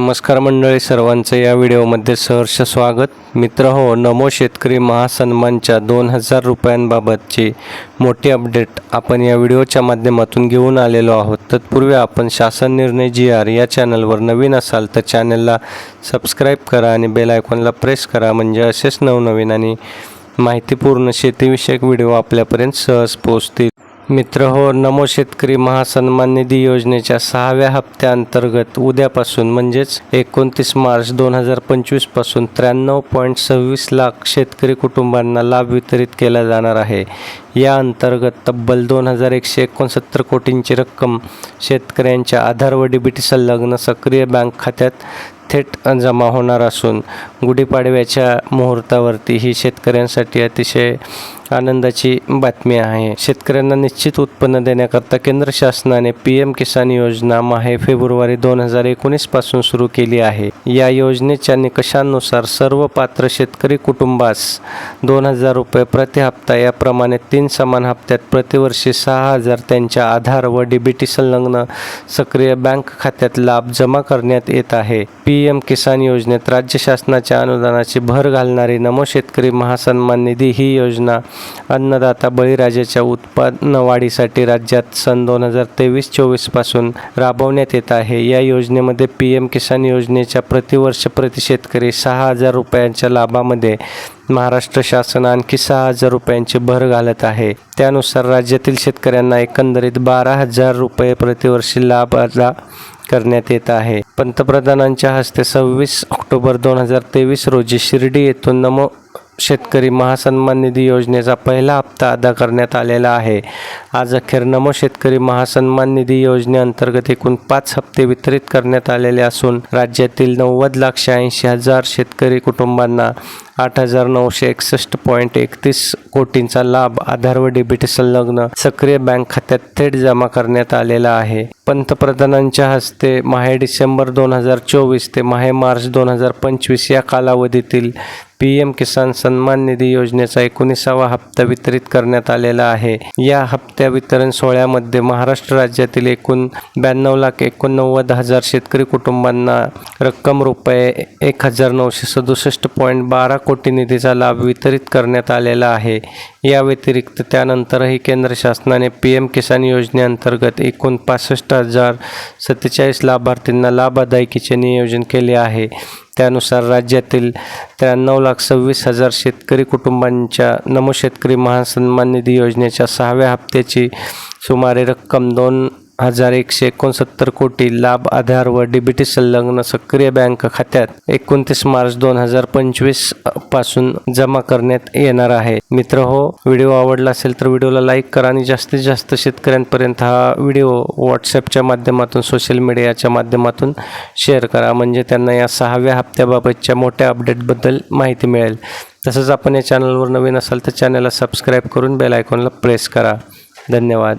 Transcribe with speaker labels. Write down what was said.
Speaker 1: नमस्कार मंडळी सर्वांचं या व्हिडिओमध्ये सहर्ष स्वागत. मित्र हो नमो शेतकरी महासन्मानच्या दोन हजार रुपयांबाबतची मोठी अपडेट आपण या व्हिडिओच्या माध्यमातून घेऊन आलेलो आहोत. तत्पूर्वी आपण शासन निर्णय जी आर या चॅनलवर नवीन असाल तर चॅनलला सबस्क्राईब करा आणि बेल आयकॉनला प्रेस करा. म्हणजे असेच नवनवीन आणि माहितीपूर्ण शेतीविषयक व्हिडिओ आपल्यापर्यंत सहज पोहोचतील. मित्र हो नमो शेतकरी महासन्मान निधी योजनेच्या सहाव्या हप्त्याअंतर्गत उद्यापासून म्हणजेच एकोणतीस मार्च दोन हजार पंचवीसपासून त्र्याण्णव पॉईंट सव्वीस लाख शेतकरी कुटुंबांना लाभ वितरित केला जाणार आहे. या अंतर्गत तब्बल दोन हजार एकशे एकोणसत्तर कोटींची रक्कम शेतकऱ्यांच्या आधार व डीबीटी संलग्न सक्रिय बँक खात्यात थेट जमा होणार असून गुढीपाडव्याच्या मुहूर्तावरती ही शेतकऱ्यांसाठी अतिशय आनंदाची बातमी आहे. शेतकऱ्यांना निश्चित उत्पन्न देण्याकरता केंद्र शासनाने पी एम किसान योजना माहे फेब्रुवारी दोन हजार एकोणीसपासून सुरू केली आहे. या योजनेच्या निकषांनुसार सर्व पात्र शेतकरी कुटुंबास दोन हजार रुपये प्रति हप्ता याप्रमाणे तीन समान हप्त्यात प्रतिवर्षी सहा हजार त्यांच्या आधार व डीबीटी संलग्न सक्रिय बँक खात्यात लाभ जमा करण्यात येत आहे. पी एम किसान योजनेत राज्य शासनाच्या अनुदानाची भर घालणारी नमो शेतकरी महासन्मान निधी ही योजना अन्नदाता बळीराजाच्या उत्पन्न वाढीसाठी राज्यात सन दोन हजार तेवीस चोवीसपासून राबवण्यात येत आहे. या योजनेमध्ये पी एम किसान योजनेच्या प्रतिवर्ष प्रति शेतकरी सहा हजार रुपयांच्या लाभामध्ये महाराष्ट्र शासन आणखी सहा हजार रुपयांची भर घालत आहे. त्यानुसार राज्यातील शेतकऱ्यांना एकंदरीत बारा हजार रुपये प्रतिवर्षी लाभ आला करण्यात येत आहे. पंतप्रधानांच्या हस्ते सव्वीस ऑक्टोबर दोन हजार तेवीस रोजी शिर्डी येथून नमो शेतकरी महासन्मान निधी योजनेचा पहिला हप्ता अदा करण्यात आलेला आहे. आज अखेर नमो शेतकरी महासन्मान निधी योजनेअंतर्गत एकूण पाच हप्ते वितरित करण्यात आलेले असून राज्यातील नव्वद लाख शहाऐंशी हजार शेतकरी कुटुंबांना आठ हजार नऊशे एकसष्ट पॉईंट एकतीस कोटींचा लाभ आधार व डेबिट संलग्न सक्रिय बँक खात्यात थेट जमा करण्यात आलेला आहे. पंतप्रधानांच्या हस्ते माहे डिसेंबर दोन हजार चोवीस ते माहे मार्च दोन हजार पंचवीस या कालावधीतील पी एम किसान सन्मान निधी योजनेचा एकोणीसावा हप्ता वितरित करण्यात आलेला आहे. या हप्त्या वितरण सोहळ्यामध्ये महाराष्ट्र राज्यातील एकूण ब्याण्णव लाख एकोणनव्वद हजार शेतकरी कुटुंबांना रक्कम रुपये एक हजार नऊशे सदुसष्ट पॉईंट बारा कोटी निधीचा लाभ वितरित करण्यात आलेला आहे. या व्यतिरिक्त त्यानंतरही केंद्र शासनाने पी एम किसान योजनेअंतर्गत एकूण पासष्ट हजार सत्तेचाळीस लाभार्थींना लाभदायकीचे नियोजन केले आहे. त्यानुसार राज्यातील त्र्याण्णव लाख सव्वीस हजार शेतकरी कुटुंबांच्या नमो शेतकरी महासन्मान निधी योजनेच्या सहाव्या हप्त्याची सुमारे रक्कम दोन हजार एकशे एकोणसत्तर कोटी लाभ आधार व डीबीटी संलग्न सक्रिय बँक खात्यात एकोणतीस मार्च दोन हजार पंचवीसपासून जमा करण्यात येणार आहे. मित्र हो व्हिडिओ आवडला असेल तर व्हिडिओला लाईक करा आणि जास्तीत जास्त शेतकऱ्यांपर्यंत हा व्हिडिओ व्हॉट्सअपच्या माध्यमातून सोशल मीडियाच्या माध्यमातून शेअर करा. म्हणजे त्यांना या सहाव्या हप्त्याबाबतच्या मोठ्या अपडेटबद्दल माहिती मिळेल. तसंच आपण या चॅनलवर नवीन असाल तर चॅनलला सबस्क्राईब करून बेल आयकॉनला प्रेस करा. धन्यवाद.